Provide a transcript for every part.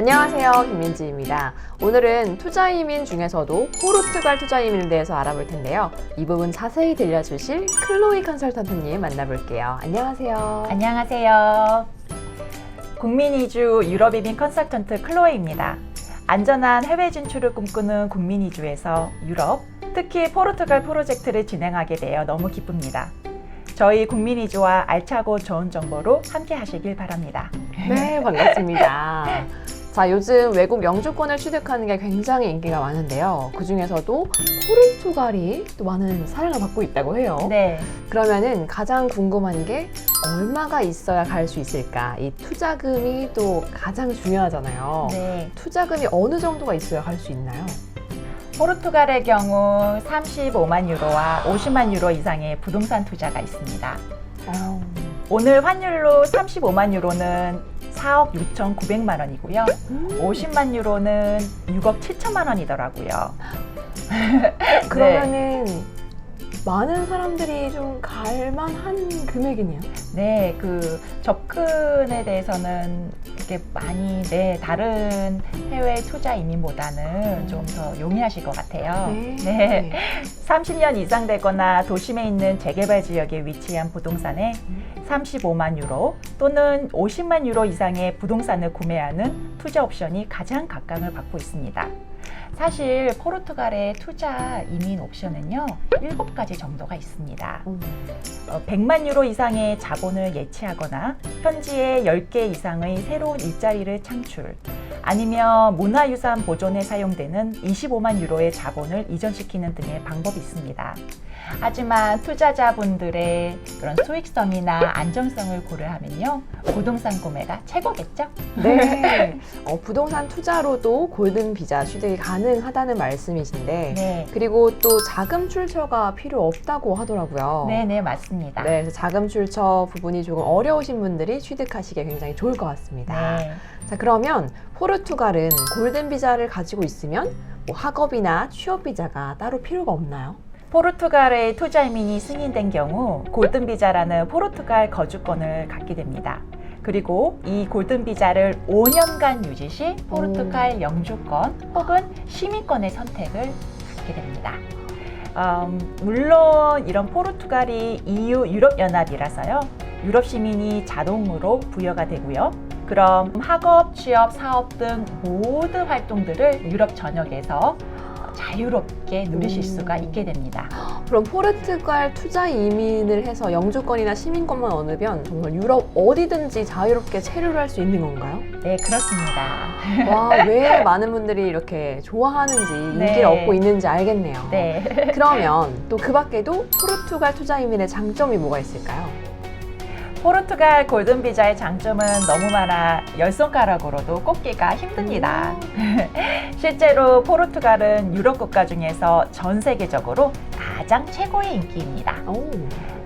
안녕하세요. 김민지입니다. 오늘은 투자 이민 중에서도 포르투갈 투자 이민에 대해서 알아볼 텐데요. 이 부분 자세히 들려주실 클로이 컨설턴트님 만나볼게요. 안녕하세요. 안녕하세요. 국민 이주 유럽 이민 컨설턴트 클로에입니다. 안전한 해외 진출을 꿈꾸는 국민 이주에서 유럽, 특히 포르투갈 프로젝트를 진행하게 되어 너무 기쁩니다. 저희 국민 이주와 알차고 좋은 정보로 함께 하시길 바랍니다. 네, 반갑습니다. 자, 요즘 외국 영주권을 취득하는 게 굉장히 인기가 많은데요. 그 중에서도 포르투갈이 또 많은 사랑을 받고 있다고 해요. 네. 그러면은 가장 궁금한 게 얼마가 있어야 갈 수 있을까? 이 투자금이 또 가장 중요하잖아요. 네. 투자금이 어느 정도가 있어야 갈 수 있나요? 포르투갈의 경우 35만 유로와 50만 유로 이상의 부동산 투자가 있습니다. 오늘 환율로 35만 유로는 4억 6,900만 원이고요. 50만 유로는 6억 7천만 원이더라고요. 그러면은 많은 사람들이 좀 갈만한 금액이네요. 네, 그 접근에 대해서는 이렇게 많이 네 다른 해외 투자 이민보다는 좀더 용이하실 것 같아요. 네. 30년 이상 되거나 도심에 있는 재개발 지역에 위치한 부동산에 35만 유로 또는 50만 유로 이상의 부동산을 구매하는 투자 옵션이 가장 각광을 받고 있습니다. 사실 포르투갈의 투자 이민 옵션은요, 7가지 정도가 있습니다. 음. 어, 100만 유로 이상의 자본을 예치하거나 현지에 10개 이상의 새로운 일자리를 창출, 아니면 문화유산 보존에 사용되는 25만 유로의 자본을 이전시키는 등의 방법이 있습니다. 하지만 투자자분들의 그런 수익성이나 안정성을 고려하면요, 부동산 구매가 최고겠죠? 네. 어, 부동산 투자로도 골든 비자 취득이 가능하다는 말씀이신데 네. 그리고 또 자금 출처가 필요 없다고 하더라고요. 네, 네, 맞습니다. 네, 그래서 자금 출처 부분이 조금 어려우신 분들이 취득하시기에 굉장히 좋을 것 같습니다. 네. 자, 그러면 포르투갈은 골든 비자를 가지고 있으면 뭐 학업이나 취업 비자가 따로 필요가 없나요? 포르투갈의 투자 이민이 승인된 경우 골든 비자라는 포르투갈 거주권을 갖게 됩니다. 그리고 이 골든 비자를 5년간 유지 시 포르투갈 영주권 혹은 시민권의 선택을 갖게 됩니다. 음, 물론 이런 포르투갈이 EU 유럽 연합이라서요. 유럽 시민이 자동으로 부여가 되고요. 그럼 학업, 취업, 사업 등 모든 활동들을 유럽 전역에서 자유롭게 누리실 음. 수가 있게 됩니다. 그럼 포르투갈 투자 이민을 해서 영주권이나 시민권만 얻으면 정말 유럽 어디든지 자유롭게 체류를 할 수 있는 건가요? 네, 그렇습니다. 와, 왜 많은 분들이 이렇게 좋아하는지 인기를 네. 얻고 있는지 알겠네요. 네. 그러면 또 그 밖에도 포르투갈 투자 이민의 장점이 뭐가 있을까요? 포르투갈 골든 비자의 장점은 너무 많아 열 손가락으로도 꼽기가 힘듭니다. 실제로 포르투갈은 유럽 국가 중에서 전 세계적으로 가장 최고의 인기입니다. 오.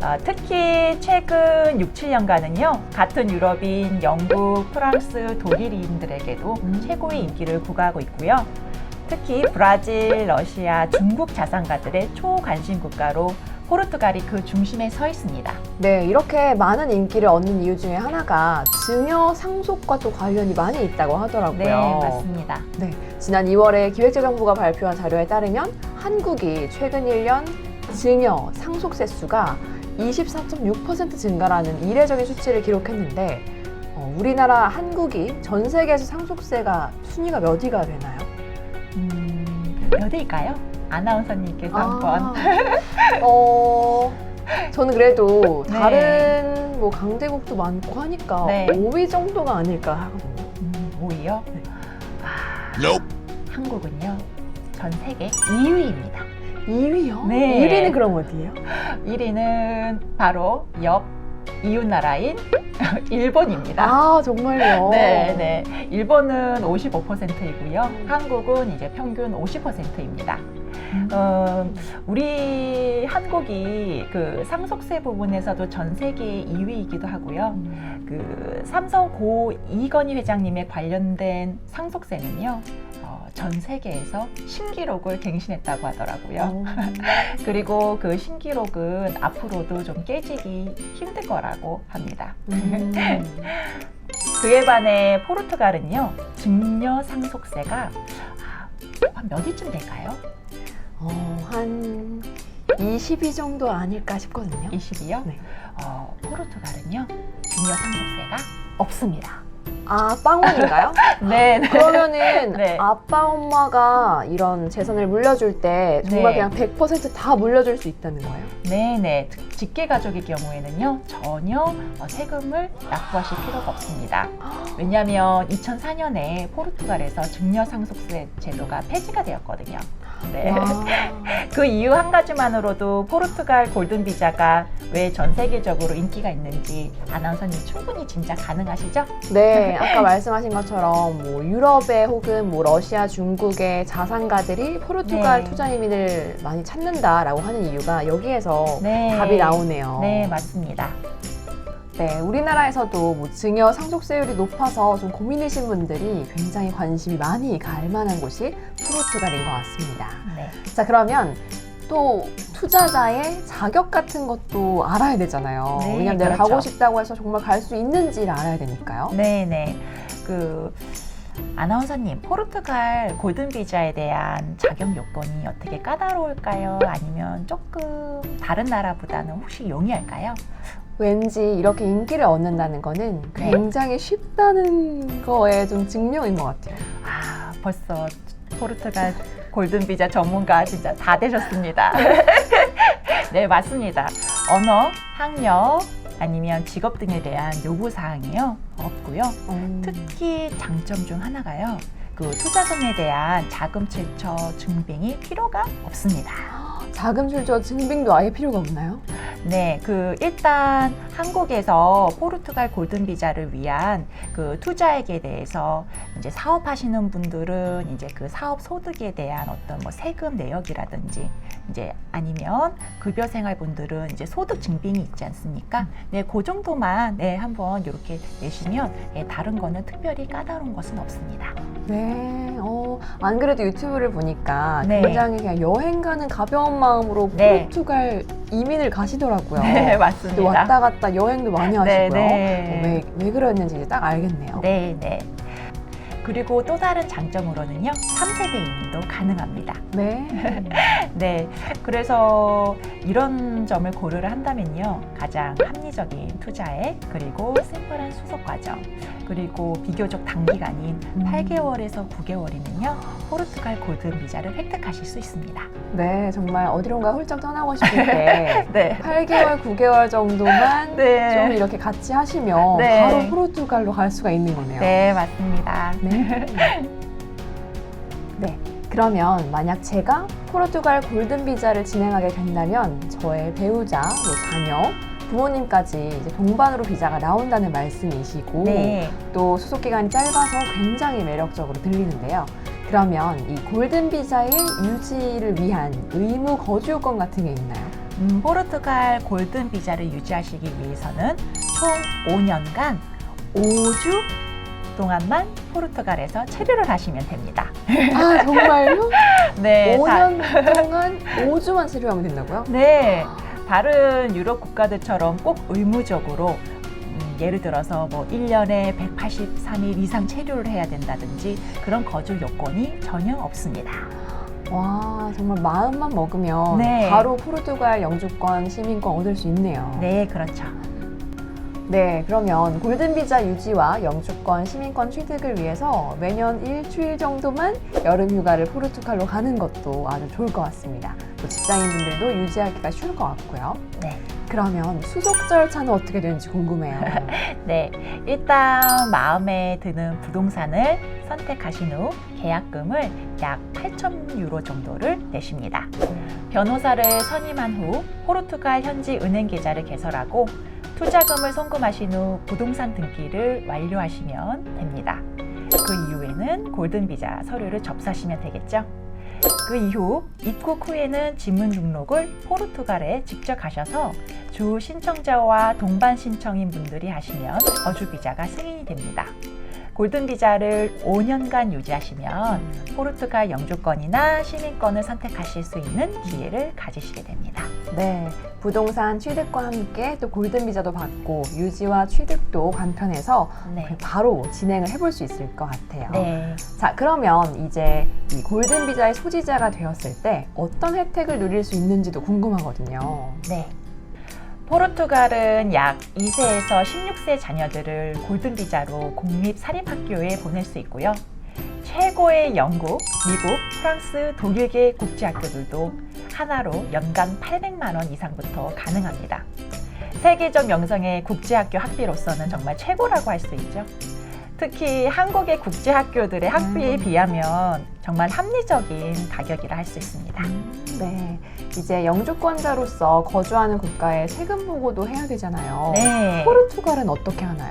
어, 특히 최근 6, 7년간은요, 같은 유럽인 영국, 프랑스, 독일인들에게도 음. 최고의 인기를 구가하고 있고요. 특히 브라질, 러시아, 중국 자산가들의 초관심 국가로 포르투갈이 그 중심에 서 있습니다. 네, 이렇게 많은 인기를 얻는 이유 중에 하나가 증여 상속과 또 관련이 많이 있다고 하더라고요. 네, 맞습니다. 네, 지난 2월에 기획재정부가 발표한 자료에 따르면 한국이 최근 1년 증여 상속세 수가 24.6% 증가라는 이례적인 수치를 기록했는데 어, 우리나라 한국이 전 세계에서 상속세가 순위가 몇 위가 되나요? 음, 몇일까요? 아나운서님께서 한번. 어, 저는 그래도 네. 다른 뭐 강대국도 많고 하니까 네. 5위 정도가 아닐까 하거든요. 음, 뭐예요? 네. 아, Nope. 한국은요, 전 세계 2위입니다. 2위요? 네. 1위는 그럼 어디예요? 1위는 바로 옆 이웃 나라인 일본입니다. 아 정말요? 네, 네. 일본은 55%이고요. 한국은 이제 평균 50%입니다. 음, 우리 한국이 그 상속세 부분에서도 전 세계 2위이기도 하고요. 그 삼성 고 이건희 회장님의 관련된 상속세는요. 어, 전 세계에서 신기록을 갱신했다고 하더라고요. 어. 그리고 그 신기록은 앞으로도 좀 깨지기 힘들 거라고 합니다. 음. 그에 반해 포르투갈은요 증여 상속세가 아, 한 몇 위쯤 될까요? 어, 한22 정도 아닐까 싶거든요. 20이요? 네. 어, 포르투갈은요 증여 상속세가 없습니다. 아, 빵원인가요? 네, 네. 그러면은 네. 아빠 엄마가 이런 재산을 물려줄 때 정말 네. 그냥 100%다 물려줄 수 있다는 거예요? 네네. 직계 가족의 경우에는요, 전혀 어, 세금을 납부하실 필요가 없습니다. 왜냐하면 2004년에 포르투갈에서 증여상속세 제도가 폐지가 되었거든요. 네. 와. 그 이유 한 가지만으로도 포르투갈 골든 비자가 왜 전 세계적으로 인기가 있는지 아나운서님 충분히 짐작 가능하시죠? 네, 아까 말씀하신 것처럼 뭐 유럽에 혹은 뭐 러시아, 중국의 자산가들이 포르투갈 네. 투자 이민을 많이 찾는다라고 하는 이유가 여기에서 네. 답이 나오네요. 네, 맞습니다. 네, 우리나라에서도 뭐 증여 상속세율이 높아서 좀 고민이신 분들이 굉장히 관심이 많이 갈 만한 곳이 포르투갈인 것 같습니다. 네. 자, 그러면 또 투자자의 자격 같은 것도 알아야 되잖아요. 네, 왜냐면 내가 그렇죠. 가고 싶다고 해서 정말 갈 수 있는지를 알아야 되니까요. 네 네. 그 아나운서님, 포르투갈 골든 비자에 대한 자격 요건이 어떻게 까다로울까요? 아니면 조금 다른 나라보다는 혹시 용이할까요? 왠지 이렇게 인기를 얻는다는 거는 네. 굉장히 쉽다는 거에 좀 증명인 것 같아요. 아, 벌써 포르투갈 골든 비자 전문가 진짜 다 되셨습니다. 네, 맞습니다. 언어, 학력, 아니면 직업 등에 대한 요구 사항이요 없고요. 음. 특히 장점 중 하나가요. 그 투자금에 대한 자금 출처 증빙이 필요가 없습니다. 자금 출처 증빙도 아예 필요가 없나요? 네, 그 일단 한국에서 포르투갈 골든 비자를 위한 그 투자액에 대해서 이제 사업하시는 분들은 이제 그 사업 소득에 대한 어떤 뭐 세금 내역이라든지 이제 아니면 급여 생활 분들은 이제 소득 증빙이 있지 않습니까? 네, 그 정도만 네 한번 이렇게 내시면 예, 다른 거는 특별히 까다로운 것은 없습니다. 네. 어, 안 그래도 유튜브를 보니까 네. 굉장히 그냥 여행 가는 가벼운 마음으로 네. 포르투갈 이민을 가시더라고요. 네, 맞습니다. 왔다 갔다 여행도 많이 하시고요. 네, 네. 어, 왜, 왜 그랬는지 이제 딱 알겠네요. 네, 네. 그리고 또 다른 장점으로는요, 3세대 이민도 가능합니다. 네. 네, 그래서 이런 점을 고려를 한다면요, 가장 합리적인 투자액, 그리고 심플한 수속 과정, 그리고 비교적 단기간인 음. 8개월에서 9개월이면요, 포르투갈 골든 비자를 획득하실 수 있습니다. 네, 정말 어디론가 훌쩍 떠나고 싶을 때 네. 8개월, 9개월 정도만 좀 네. 이렇게 같이 하시면 네. 바로 포르투갈로 갈 수가 있는 거네요. 네, 맞습니다. 네. 네. 그러면 만약 제가 포르투갈 골든 비자를 진행하게 된다면 저의 배우자, 뭐 자녀, 부모님까지 이제 동반으로 비자가 나온다는 말씀이시고 네. 또 수속 기간이 짧아서 굉장히 매력적으로 들리는데요. 그러면 이 골든 비자의 유지를 위한 의무 거주 요건 같은 게 있나요? 음, 포르투갈 골든 비자를 유지하시기 위해서는 총 5년간 5주 동안만 포르투갈에서 체류를 하시면 됩니다. 아 정말요? 네, 다- 5년 동안 5주만 체류하면 된다고요? 네, 다른 유럽 국가들처럼 꼭 의무적으로 음, 예를 들어서 뭐 1년에 183일 이상 체류를 해야 된다든지 그런 거주 요건이 전혀 없습니다. 와 정말 마음만 먹으면 네. 바로 포르투갈 영주권 시민권 얻을 수 있네요. 네, 그렇죠. 네, 그러면 골든 비자 유지와 영주권 시민권 취득을 위해서 매년 일주일 정도만 여름 휴가를 포르투갈로 가는 것도 아주 좋을 것 같습니다. 또 직장인분들도 유지하기가 쉬울 것 같고요. 네. 그러면 수속 절차는 어떻게 되는지 궁금해요. 네, 일단 마음에 드는 부동산을 선택하신 후 계약금을 약 8천 유로 정도를 내십니다. 변호사를 선임한 후 포르투갈 현지 은행 계좌를 개설하고 투자금을 송금하신 후 부동산 등기를 완료하시면 됩니다. 그 이후에는 골든 비자 서류를 접수하시면 되겠죠. 그 이후 입국 후에는 지문 등록을 포르투갈에 직접 가셔서 주 신청자와 동반 신청인 분들이 하시면 거주 비자가 승인이 됩니다. 골든 비자를 5년간 유지하시면 포르투갈 영주권이나 시민권을 선택하실 수 있는 기회를 가지시게 됩니다. 네, 부동산 취득과 함께 또 골든 비자도 받고 유지와 취득도 간편해서 네. 바로 진행을 해볼 수 있을 것 같아요. 네. 자, 그러면 이제 이 골든 비자의 소지자가 되었을 때 어떤 혜택을 누릴 수 있는지도 궁금하거든요. 네. 포르투갈은 약 2세에서 16세 자녀들을 골든 비자로 공립 사립학교에 보낼 수 있고요. 최고의 영국, 미국, 프랑스, 독일계 국제학교들도 하나로 연간 800만 원 이상부터 가능합니다. 세계적 명성의 국제학교 학비로서는 정말 최고라고 할 수 있죠. 특히 한국의 국제학교들의 학비에 음. 비하면 정말 합리적인 가격이라 할 수 있습니다. 네, 이제 영주권자로서 거주하는 국가에 세금 보고도 해야 되잖아요. 네. 포르투갈은 어떻게 하나요?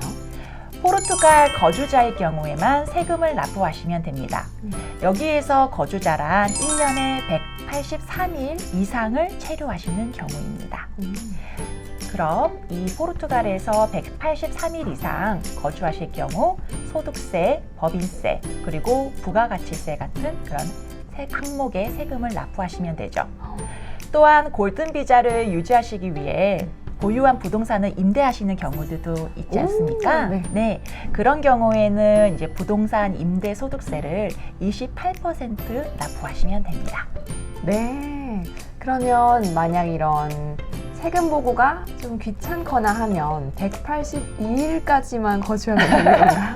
포르투갈 거주자의 경우에만 세금을 납부하시면 됩니다. 음. 여기에서 거주자란 1년에 183일 이상을 체류하시는 경우입니다. 그럼 이 포르투갈에서 183일 이상 거주하실 경우 소득세, 법인세, 그리고 부가가치세 같은 그런 세- 항목의 세금을 납부하시면 되죠. 또한 골든 비자를 유지하시기 위해 보유한 부동산을 임대하시는 경우들도 있지 오, 않습니까? 네. 그런 경우에는 이제 부동산 임대 소득세를 28% 납부하시면 됩니다. 네. 그러면 만약 이런 세금 보고가 좀 귀찮거나 하면 182일까지만 거주하면 되는 건가요?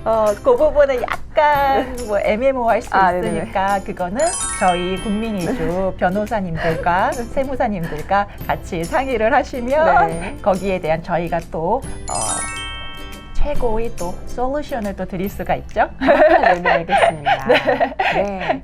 어, 그 부분은 약간 뭐 애매모호할 수 아. 있으니까 그거는 저희 국민이주 변호사님들과 세무사님들과 같이 상의를 하시면 네. 거기에 대한 저희가 또 어, 최고의 또 솔루션을 또 드릴 수가 있죠. 네, 네, 알겠습니다. 네.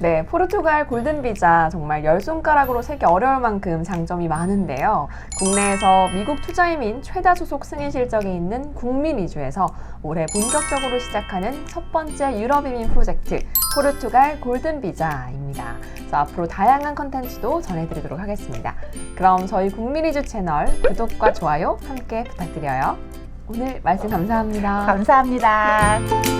네, 포르투갈 골든 비자 정말 열 손가락으로 세기 어려울 만큼 장점이 많은데요. 국내에서 미국 투자이민 최다 소속 승인 실적이 있는 국민 이주에서 올해 본격적으로 시작하는 첫 번째 유럽 이민 프로젝트 포르투갈 골든 비자입니다. 그래서 앞으로 다양한 컨텐츠도 전해드리도록 하겠습니다. 그럼 저희 국민 이주 채널 구독과 좋아요 함께 부탁드려요. 오늘 말씀 감사합니다. 감사합니다.